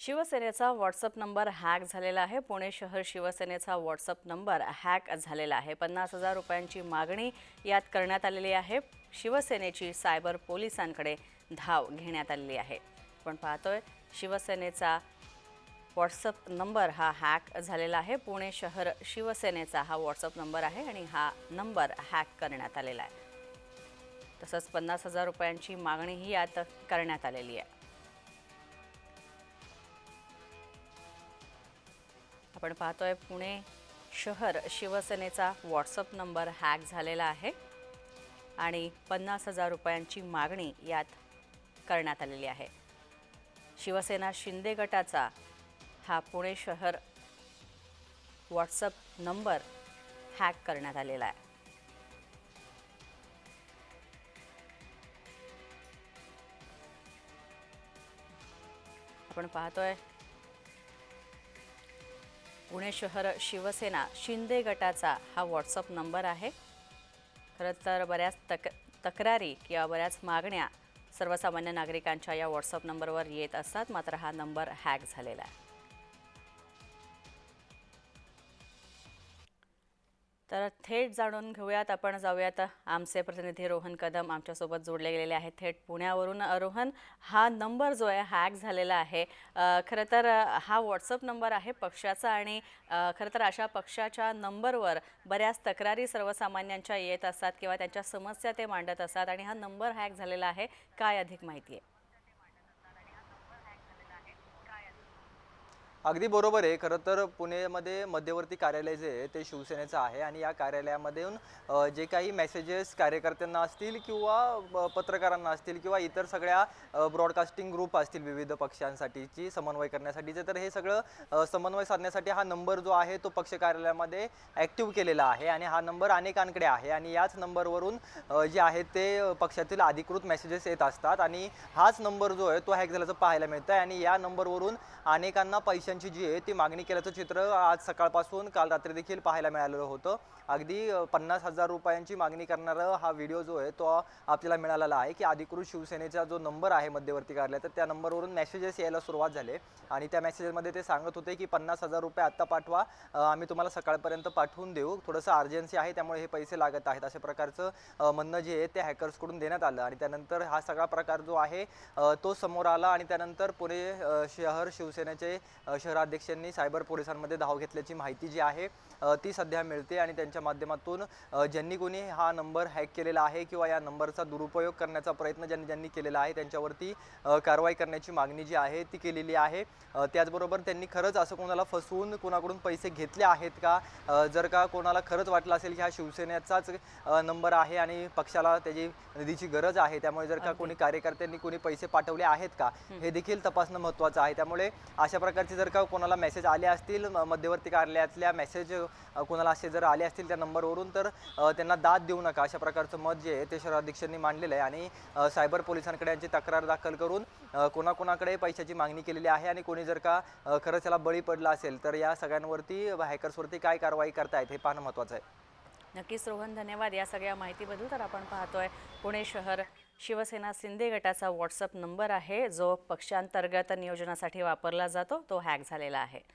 शिवसेनेचा WhatsApp number hack झालेला आहे. पुणे शहर शिवसेनेचा व्हॉट्सअप नंबर हॅक झालेला आहे. पन्नास हजार रुपयांची मागणी यात करण्यात आलेली आहे. शिवसेनेची सायबर पोलिसांकडे धाव घेण्यात आलेली आहे. पण पाहतोय शिवसेनेचा व्हॉट्सअप नंबर हा हॅक झालेला आहे. पुणे शहर शिवसेनेचा हा व्हॉट्सअप नंबर आहे आणि हा नंबर हॅक करण्यात आलेला आहे. तसंच पन्नास हजार रुपयांची मागणीही यात करण्यात आलेली आहे. आपण पाहतोय पुणे शहर शिवसेनेचा व्हॉट्सअप नंबर हॅक झालेला आहे आणि पन्नास हजार रुपयांची मागणी यात करण्यात आलेली आहे. शिवसेना शिंदे गटाचा हा पुणे शहर व्हॉट्सअप नंबर हॅक करण्यात आलेला आहे. आपण पाहतोय पुणे शहर शिवसेना शिंदे गटाचा हा व्हॉट्सअप नंबर आहे. खरं तर बऱ्याच तक तक्रारी किंवा बऱ्याच मागण्या सर्वसामान्य नागरिकांच्या या व्हॉट्सअप नंबरवर येत असतात मात्र हा नंबर हॅक झालेला आहे. तर थेट जाणून घेऊयात. आपण जाऊयात आमचे प्रतिनिधी रोहन कदम आमच्यासोबत जोडले गेलेले आहेत. थेट पुण्यावरून रोहन हा नंबर जो आहे हॅक झालेला आहे. खरं तर हा व्हॉट्सअप नंबर आहे पक्षाचा आणि खरं तर अशा पक्षाच्या नंबरवर बऱ्याच तक्रारी सर्वसामान्यांच्या येत असतात किंवा त्यांच्या समस्या ते मांडत असतात आणि हा नंबर हॅक झालेला आहे. काय अधिक माहिती आहे? अगदी बरोबर आहे. खरं तर पुणेमध्ये मध्यवर्ती कार्यालय जे आहे ते शिवसेनेचं आहे आणि या कार्यालयामधून जे काही मेसेजेस कार्यकर्त्यांना असतील किंवा पत्रकारांना असतील किंवा इतर सगळ्या ब्रॉडकास्टिंग ग्रुप असतील विविध पक्षांसाठीची समन्वय करण्यासाठीचे तर हे सगळं समन्वय साधण्यासाठी हा नंबर जो आहे तो पक्ष कार्यालयामध्ये ॲक्टिव्ह केलेला आहे आणि हा नंबर अनेकांकडे आहे आणि याच नंबरवरून जे आहे ते पक्षातील अधिकृत मेसेजेस येत असतात आणि हाच नंबर जो आहे तो हॅक झाल्याचं पाहायला मिळतं आहे आणि या नंबरवरून अनेकांना पैसे पैशांची जी आहे ती मागणी केल्याचं चित्र आज सकाळपासून काल रात्री देखील पाहायला मिळालेलं होतं. अगदी पन्नास हजार रुपयांची मागणी करणारा हा व्हिडिओ जो आहे तो आपल्याला मिळालेला आहे की अधिकृत शिवसेनेचा जो नंबर आहे मध्यवर्ती कार्यालय तर त्या नंबरवरून मेसेजेस यायला सुरुवात झाले आणि त्या मेसेजेसमध्ये ते सांगत होते की पन्नास हजार रुपये आत्ता पाठवा आम्ही तुम्हाला सकाळपर्यंत पाठवून देऊ. थोडंसं अर्जन्सी आहे त्यामुळे हे पैसे लागत आहेत. अशा प्रकारचं म्हणणं जे आहे ते हॅकर्सकडून देण्यात आलं आणि त्यानंतर हा सगळा प्रकार जो आहे तो समोर आला आणि त्यानंतर पुणे शहर शिवसेनेचे शहराध्यक्षांनी सायबर पोलिसांमध्ये धाव घेतल्याची माहिती जी आहे ती सध्या मिळते आणि त्यांच्या माध्यमातून ज्यांनी कोणी हा नंबर हॅक केलेला आहे किंवा या नंबरचा दुरुपयोग करण्याचा प्रयत्न ज्यांनी ज्यांनी केलेला आहे त्यांच्यावरती कारवाई करण्याची मागणी जी आहे ती केलेली आहे. त्याचबरोबर त्यांनी खरंच असं कोणाला फसवून कोणाकडून पैसे घेतले आहेत का? जर का कोणाला खरंच वाटलं असेल की हा शिवसेनेचाच नंबर आहे आणि पक्षाला त्याची निधीची गरज आहे त्यामुळे जर का. कोणी कार्यकर्त्यांनी कोणी पैसे पाठवले आहेत का? हे देखील तपासणं महत्त्वाचं आहे. त्यामुळे अशा प्रकारचे जर जर का कोणाला मेसेज आले असतील मध्यवर्ती कार्यालयातल्या मेसेज कोणाला असे जर आले असतील त्या नंबरवरून तर त्यांना दाद देऊ नका. अशा प्रकारचं मत जे आहे ते शहराध्यक्षांनी मांडलेलं आहे आणि सायबर पोलिसांकडे यांची तक्रार दाखल करून कोणाकोणाकडे पैशाची मागणी केलेली आहे आणि कोणी जर का खरंच त्याला बळी पडला असेल तर या सगळ्यांवरती हॅकर्सवरती काय कारवाई करतायत हे पाहणं महत्त्वाचं आहे. नक्कीच रोहन धन्यवाद. या सगळ्या माहितीबद्दल तर आपण पाहतोय पुणे शहर. शिवसेना शिंदे गटाचा व्हॉट्सअप नंबर आहे. जो पक्षांतर्गत नियोजनासाठी वापरला जातो तो हॅक झालेला आहे.